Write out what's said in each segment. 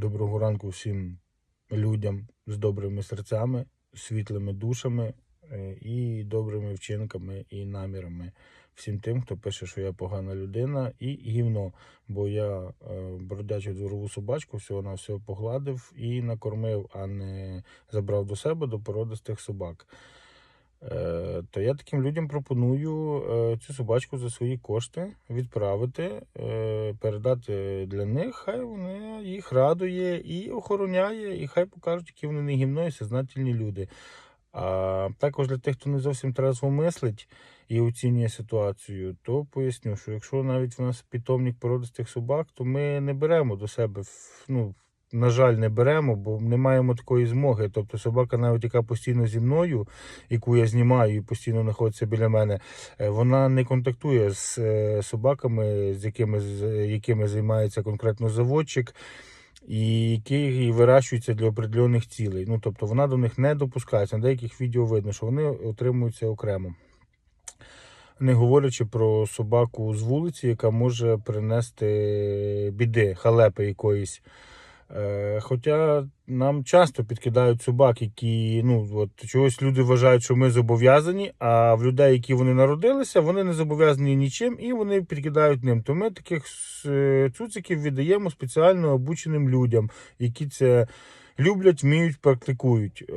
Доброго ранку всім людям з добрими серцями, світлими душами е, і добрими вчинками і намірами. Всім тим, хто пише, що я погана людина і гівно, бо я е, бродячу дворову собачку всього на всього погладив і накормив, а не забрав до себе до породистих собак. Е, то я таким людям пропоную е, цю собачку за свої кошти відправити, е, передати для них, хай вони їх радує і охороняє, і хай покажуть, які вони не гімно і сознательні люди. А також для тих, хто не зовсім трезво мислить і оцінює ситуацію, то поясню, що якщо навіть в нас питомник породистих собак, то ми не беремо до себе, ну, на жаль, не беремо, бо не маємо такої змоги. Тобто собака, навіть яка постійно зі мною, яку я знімаю і постійно знаходиться біля мене, е, вона не контактує з е, собаками, з якими, з якими займається конкретно заводчик. І які вирощуються для определених цілей. Ну тобто вона до них не допускається. На деяких відео видно, що вони отримуються окремо. Не говорячи про собаку з вулиці, яка може принести біди, халепи якоїсь. Е, Хоча нам часто підкидають собак, які ну от чогось люди вважають, що ми зобов'язані, а в людей, які вони народилися, вони не зобов'язані нічим і вони підкидають ним. То ми таких е, цуциків віддаємо спеціально обученим людям, які це люблять, вміють, практикують. Е,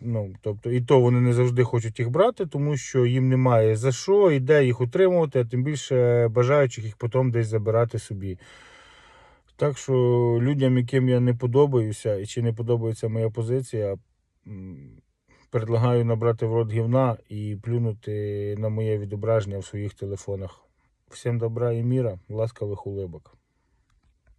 ну, тобто, і то вони не завжди хочуть їх брати, тому що їм немає за що і де їх утримувати, а тим більше бажаючих їх потім десь забирати собі. Так що людям, яким я не подобаюся, і чи не подобається моя позиція, предлагаю набрати в рот гівна і плюнути на моє відображення в своїх телефонах. Всім добра і міра, ласкавих улибок.